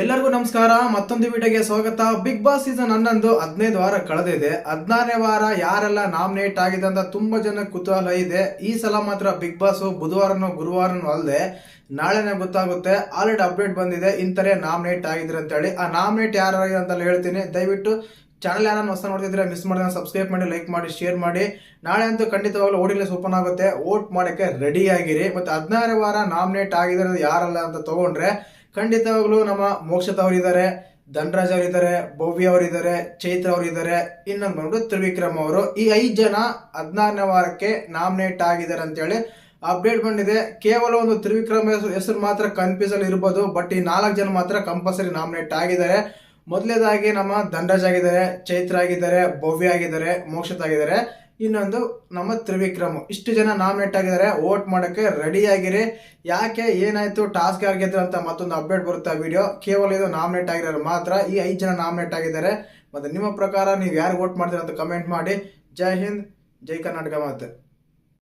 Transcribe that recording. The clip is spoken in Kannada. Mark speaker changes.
Speaker 1: ಎಲ್ಲರಿಗೂ ನಮಸ್ಕಾರ. ಮತ್ತೊಂದು ವಿಡಿಯೋಗೆ ಸ್ವಾಗತ. ಬಿಗ್ ಬಾಸ್ ಸೀಸನ್ ಹನ್ನೊಂದು, ಹದಿನೈದು ವಾರ ಕಳೆದಿದೆ. ಹದಿನಾರನೇ ವಾರ ಯಾರೆಲ್ಲ ನಾಮಿನೇಟ್ ಆಗಿದೆ ಅಂತ ತುಂಬಾ ಜನ ಕುತೂಹಲ ಇದೆ. ಈ ಸಲ ಮಾತ್ರ ಬಿಗ್ ಬಾಸ್ ಬುಧವಾರನೋ, ಗುರುವಾರನೋ ಅಲ್ಲದೆ ನಾಳೆನೇ ಗೊತ್ತಾಗುತ್ತೆ. ಆಲ್ರೆಡಿ ಅಪ್ಡೇಟ್ ಬಂದಿದೆ. ಇಂಥರೇ ನಾಮಿನೇಟ್ ಆಗಿದ್ರೆ ಅಂತೇಳಿ. ಆ ನಾಮಿನೇಟ್ ಯಾರು ಅಂತ ಹೇಳ್ತೀನಿ. ದಯವಿಟ್ಟು ಚಾನಲ್ ಯಾರನ್ನು ಹೊಸ ನೋಡ್ತಿದ್ರೆ ಮಿಸ್ ಮಾಡಿದ್ರೆ ಸಬ್ಸ್ಕ್ರೈಬ್ ಮಾಡಿ ಲೈಕ್ ಮಾಡಿ ಶೇರ್ ಮಾಡಿ. ನಾಳೆ ಅಂತೂ ಖಂಡಿತವಾಗ್ಲೂ ಓಡಿಲೇಸ್ ಓಪನ್ ಆಗುತ್ತೆ. ವೋಟ್ ಮಾಡೋಕ್ಕೆ ರೆಡಿ ಆಗಿರಿ. ಮತ್ತೆ ಹದಿನಾರು ವಾರ ನಾಮಿನೇಟ್ ಆಗಿದ್ರೆ ಯಾರಲ್ಲ ಅಂತ ತಗೊಂಡ್ರೆ ಖಂಡಿತವಾಗ್ಲೂ ನಮ್ಮ ಮೋಕ್ಷತ ಅವರಿದ್ದಾರೆ, ಧನರಾಜ್ ಅವರಿದ್ದಾರೆ, ಭವ್ಯ ಅವರಿದ್ದಾರೆ, ಚೈತ್ರ ಅವರಿದ್ದಾರೆ ಇನ್ನೊಂದು ಬಂದ್ಬಿಟ್ಟು ತ್ರಿವಿಕ್ರಮ್ ಅವರು. ಈ ಐದು ಜನ ಹದಿನಾರನೇ ವಾರಕ್ಕೆ ನಾಮಿನೇಟ್ ಆಗಿದ್ದಾರೆ ಅಂತೇಳಿ ಅಪ್ಡೇಟ್ ಬಂದಿದೆ. ಕೇವಲ ಒಂದು ತ್ರಿವಿಕ್ರಮ್ ಹೆಸರು ಮಾತ್ರ ಕನ್ಫ್ಯೂಸ್ ಅಲ್ಲಿ ಇರ್ಬೋದು, ಬಟ್ ಈ ನಾಲ್ಕು ಜನ ಮಾತ್ರ ಕಂಪಲ್ಸರಿ ನಾಮಿನೇಟ್ ಆಗಿದ್ದಾರೆ. ಮೊದಲೇದಾಗಿ ನಮ್ಮ ಧನರಾಜ್ ಆಗಿದ್ದಾರೆ, ಚೈತ್ರ ಆಗಿದ್ದಾರೆ, ಭವ್ಯ ಆಗಿದ್ದಾರೆ, ಮೋಕ್ಷತ್ ಆಗಿದ್ದಾರೆ. ಇನ್ನೊಂದು ನಮ್ಮ ತ್ರಿವಿಕ್ರಮ್. ಇಷ್ಟು ಜನ ನಾಮಿನೇಟ್ ಆಗಿದ್ದಾರೆ ವೋಟ್ ಮಾಡೋಕ್ಕೆ ರೆಡಿ ಆಗಿರಿ. ಯಾಕೆ, ಏನಾಯಿತು ಟಾಸ್ಕ್ ಆಗಿದ್ರು ಅಂತ ಮತ್ತೊಂದು ಅಪ್ಡೇಟ್ ಬರುತ್ತೆ ವಿಡಿಯೋ ಕೇವಲ ಇದು ನಾಮಿನೇಟ್ ಆಗಿರೋರು ಮಾತ್ರ. ಈ ಐದು ಜನ ನಾಮಿನೇಟ್ ಆಗಿದ್ದಾರೆ. ಮತ್ತು ನಿಮ್ಮ ಪ್ರಕಾರ ನೀವು ಯಾರು ವೋಟ್ ಮಾಡ್ತೀರಾ ಅಂತ ಕಮೆಂಟ್ ಮಾಡಿ. ಜೈ ಹಿಂದ್, ಜೈ ಕರ್ನಾಟಕ ಮಾತೆ.